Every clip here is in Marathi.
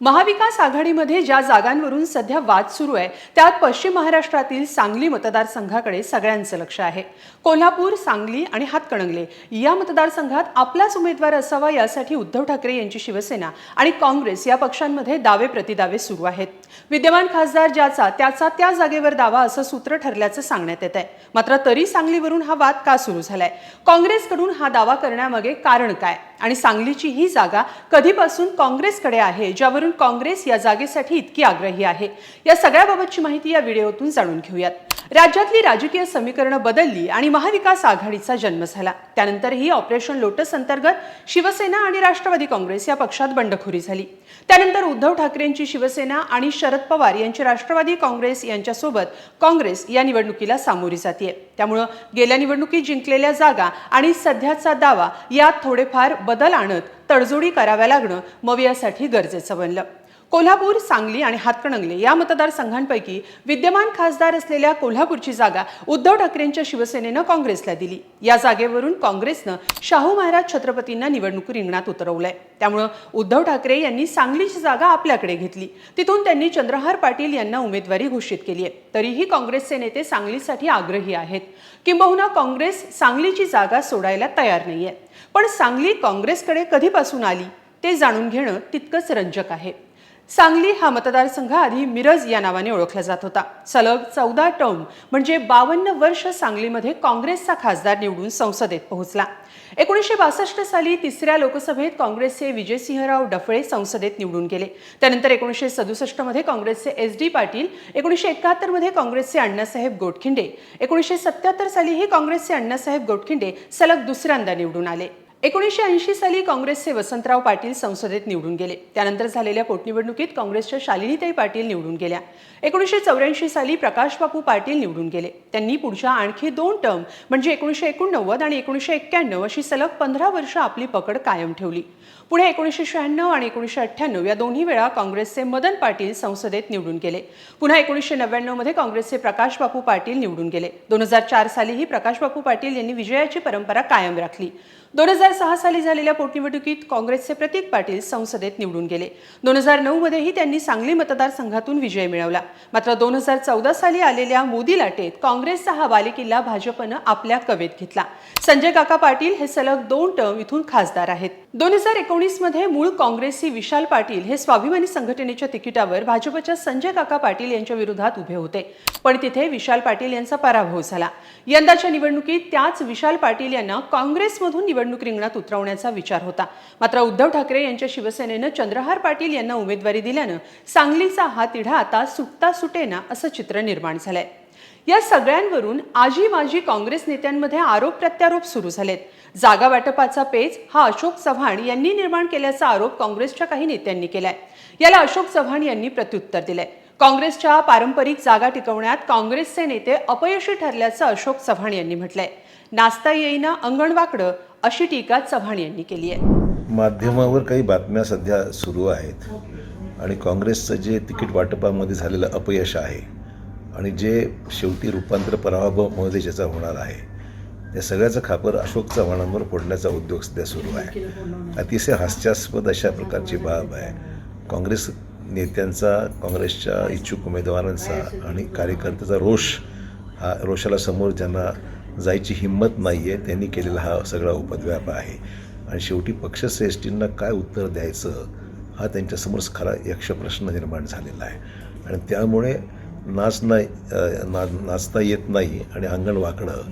महाविकास आघाडीमध्ये ज्या जागांवरून सध्या वाद सुरू आहे त्यात पश्चिम महाराष्ट्रातील सांगली मतदारसंघाकडे सगळ्यांचं लक्ष आहे. कोल्हापूर सांगली आणि हातकणंगले या मतदारसंघात आपलाच उमेदवार असावा यासाठी उद्धव ठाकरे यांची शिवसेना आणि काँग्रेस या पक्षांमध्ये दावे प्रतिदावे सुरू आहेत. विद्यमान खासदार ज्याचा त्याचा त्या जागेवर दावा असं सूत्र ठरल्याचं सांगण्यात येत आहे मात्र तरी सांगलीवरून हा वाद का सुरू झालाय? काँग्रेसकडून हा दावा करण्यामागे कारण काय? आणि सांगलीची ही जागा कधीपासून काँग्रेसकडे आहे ज्यावरून काँग्रेस या जागेसाठी इतकी आग्रही आहे? या सगळ्याबाबतची माहिती या व्हिडिओतून जाणून घेऊयात. राज्यातली राजकीय समीकरणं बदलली आणि महाविकास आघाडीचा जन्म झाला. त्यानंतरही ऑपरेशन लोटस अंतर्गत शिवसेना आणि राष्ट्रवादी काँग्रेस या पक्षात बंडखोरी झाली. त्यानंतर उद्धव ठाकरेंची शिवसेना आणि शरद पवार यांची राष्ट्रवादी काँग्रेस यांच्यासोबत काँग्रेस या निवडणुकीला सामोरी जाते त्यामुळं गेल्या निवडणुकीत जिंकलेल्या जागा आणि सध्याचा दावा यात थोडेफार बदल आणत तडजोडी कराव्या लागणं मवियासाठी गरजेचं बनलं. कोल्हापूर सांगली आणि हातकणंगले या मतदारसंघांपैकी विद्यमान खासदार असलेल्या कोल्हापूरची जागा उद्धव ठाकरेंच्या शिवसेनेनं काँग्रेसला दिली. या जागेवरून काँग्रेसनं शाहू महाराज छत्रपतींना निवडणूक रिंगणात उतरवलंय. त्यामुळं उद्धव ठाकरे यांनी सांगलीची जागा आपल्याकडे घेतली. तिथून त्यांनी चंद्रहार पाटील यांना उमेदवारी घोषित केली आहे. तरीही काँग्रेसचे नेते सांगलीसाठी आग्रही आहेत. किंबहुना काँग्रेस सांगलीची जागा सोडायला तयार नाहीये. पण सांगली काँग्रेसकडे कधीपासून आली ते जाणून घेणं तितकंच रंजक आहे. सांगली हा मतदारसंघ आधी मिरज या नावाने ओळखला जात होता. सलग चौदा टर्म म्हणजे बावन्न वर्ष सांगलीमध्ये काँग्रेसचा खासदार निवडून संसदेत पोहोचला. एकोणीसशे बासष्ट साली तिसऱ्या लोकसभेत काँग्रेसचे विजयसिंहराव डफळे संसदेत निवडून गेले. त्यानंतर एकोणीसशे सदुसष्टमध्ये काँग्रेसचे एस डी पाटील एकोणीसशे एकाहत्तरमध्ये काँग्रेसचे अण्णासाहेब गोटखिंडे एकोणीसशे सत्याहत्तर सालीही काँग्रेसचे अण्णासाहेब गोटखिंडे सलग दुसऱ्यांदा निवडून आले. एकोणीसशे ऐंशी साली काँग्रेसचे वसंतराव पाटील संसदेत निवडून गेले. त्यानंतर झालेल्या पोटनिवडणुकीत काँग्रेसच्या शालिनीताई पाटील निवडून गेल्या. एकोणीसशे चौऱ्याऐंशी साली प्रकाशबापू पाटील निवडून गेले. त्यांनी पुढच्या आणखी दोन टर्म म्हणजे एकोणीसशे एकोणनव्वद आणि एकोणीसशे एक्क्याण्णव अशी सलग पंधरा वर्ष आपली पकड कायम ठेवली. पुढे एकोणीसशे शहाण्णव आणि एकोणीसशे अठ्ठ्याण्णव या दोन्ही वेळा काँग्रेसचे मदन पाटील संसदेत निवडून गेले. पुन्हा एकोणीसशे नव्याण्णवमध्ये काँग्रेसचे प्रकाशबापू पाटील निवडून गेले. दोन हजार चार सालीही प्रकाशबापू पाटील यांनी विजयाची परंपरा कायम राखली. दोन हजार सहा साली झालेल्या पोटनिवडणुकीत काँग्रेसचे प्रतीक पाटील संसदेत निवडून गेले. दोन हजार नऊ मध्येही त्यांनी सांगली मतदारसंघातून विजय मिळवला. मात्र दोन हजार चौदा साली आलेल्या मोदी लाटेत काँग्रेसचा हा बालेकिल्ला भाजपनं आपल्या कवेत घेतला. संजय काका पाटील हे सलग दोन टर्म इथून खासदार आहेत. दोन हजार एकोणीसमध्ये मूळ काँग्रेसी विशाल पाटील हे स्वाभिमानी संघटनेच्या तिकिटावर भाजपच्या संजय काका पाटील यांच्या विरोधात उभे होते. पण तिथे विशाल पाटील यांचा पराभव झाला. यंदाच्या निवडणुकीत त्याच विशाल पाटील यांना काँग्रेसमधून निवडणूक रिंगणात उतरवण्याचा विचार होता. मात्र उद्धव ठाकरे यांच्या शिवसेनेनं चंद्रहार पाटील यांना उमेदवारी दिल्यानं सांगलीचा हा तिढा आता सुटता सुटेना असं चित्र निर्माण झालंय. या सगळ्यांवरून आजी माजी काँग्रेस नेत्यांमध्ये आरोप प्रत्यारोप सुरू झालेत. जागा वाटपाचा पेच हा अशोक चव्हाण यांनी निर्माण केल्याचा आरोप काँग्रेसच्या काही नेत्यांनी केलाय. याला अशोक चव्हाण यांनी प्रत्युत्तर दिलंय. काँग्रेसच्या पारंपरिक जागा टिकवण्यात काँग्रेसचे नेते अपयशी ठरल्याचं अशोक चव्हाण यांनी म्हटलंय. नाचता येईना अंगण वाकडं अशी टीका चव्हाण यांनी केली आहे. माध्यमावर काही बातम्या सध्या सुरू आहेत. आणि काँग्रेसचं जे तिकीट वाटपामध्ये झालेलं अपयश आहे आणि जे शेवटी रूपांतर पराभवामध्ये ज्याचा होणार आहे त्या सगळ्याचं खापर अशोक चव्हाणांवर फोडण्याचा उद्योग सध्या सुरू आहे. अतिशय हास्यास्पद अशा प्रकारची बाब आहे. काँग्रेस नेत्यांचा काँग्रेसच्या इच्छुक उमेदवारांचा आणि कार्यकर्त्याचा रोष हा रोषाला समोर ज्यांना जायची हिंमत नाही आहे त्यांनी केलेला हा सगळा उपद्व्याप आहे. आणि शेवटी पक्षश्रेष्ठींना काय उत्तर द्यायचं हा त्यांच्यासमोर खरा यक्षप्रश्न निर्माण झालेला आहे. आणि त्यामुळे नाच नाही ना नाचता येत नाही आणि अंगण वाकडं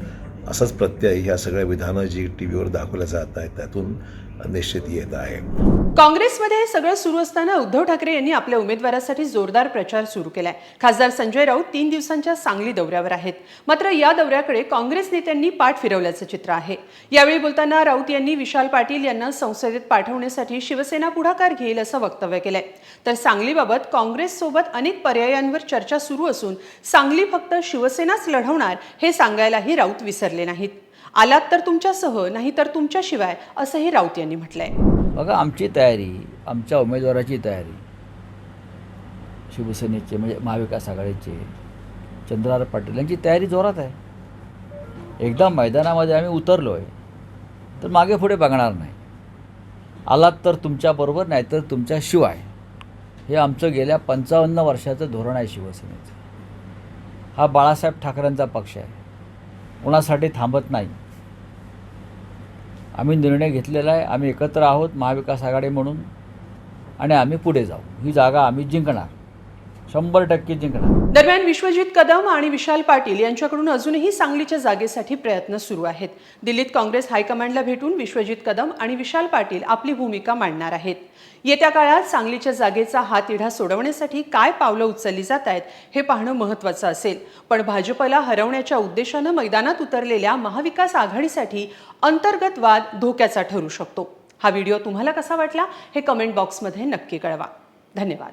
असाच प्रत्यय ह्या सगळ्या विधानं जी टी व्हीवर दाखवल्या जात आहेत त्यातून निश्चित येत आहे. काँग्रेसमध्ये सगळं सुरू असताना उद्धव ठाकरे यांनी आपल्या उमेदवारासाठी जोरदार प्रचार सुरू केलाय. खासदार संजय राऊत तीन दिवसांच्या सांगली दौऱ्यावर आहेत. मात्र या दौऱ्याकडे काँग्रेस नेत्यांनी पाठ फिरवल्याचं चित्र आहे. यावेळी बोलताना राऊत यांनी विशाल पाटील यांना संसदेत पाठवण्यासाठी शिवसेना पुढाकार घेईल असं वक्तव्य केलंय. तर सांगलीबाबत काँग्रेससोबत अनेक पर्यायांवर चर्चा सुरू असून सांगली फक्त शिवसेनाच लढवणार हे सांगायलाही राऊत विसरले नाहीत. आलात तर तुमच्यासह नाही तर तुमच्याशिवाय असंही राऊत यांनी म्हटलंय. बघा आमची तयारी आमच्या उमेदवाराची तयारी. शिवसेनेचे म्हणजे महाविकास आघाडीचे चंद्रार पाटील यांची तयारी जोरात आहे. एकदा मैदानामध्ये आम्ही उतरलो आहे तर मागे पुढे बघणार नाही. आलात तर तुमच्याबरोबर नाही तर तुमच्याशिवाय. हे आमचं गेल्या पंचावन्न वर्षाचं धोरण आहे शिवसेनेचं. हा बाळासाहेब ठाकरेंचा पक्ष आहे. कोणासाठी थांबत नाही. आम्ही निर्णय घेतलेला आहे आम्ही एकत्र आहोत महाविकास आघाडी म्हणून आणि आम्ही पुढे जाऊ. ही जागा आम्ही जिंकणार. शंभर टक्के जिंकणार. दरम्यान विश्वजित कदम आणि विशाल पाटील यांच्याकडून अजूनही सांगलीच्या जागेसाठी प्रयत्न सुरू आहेत. दिल्लीत काँग्रेस हायकमांडला भेटून विश्वजित कदम आणि विशाल पाटील आपली भूमिका मांडणार आहेत. येत्या काळात सांगलीच्या जागेचा हा तिढा सोडवण्यासाठी काय पावलं उचलली जात आहेत हे पाहणं महत्त्वाचं असेल. पण भाजपला हरवण्याच्या उद्देशानं मैदानात उतरलेल्या महाविकास आघाडीसाठी अंतर्गत वाद धोक्याचा ठरू शकतो. हा व्हिडिओ तुम्हाला कसा वाटला हे कमेंट बॉक्समध्ये नक्की कळवा. धन्यवाद.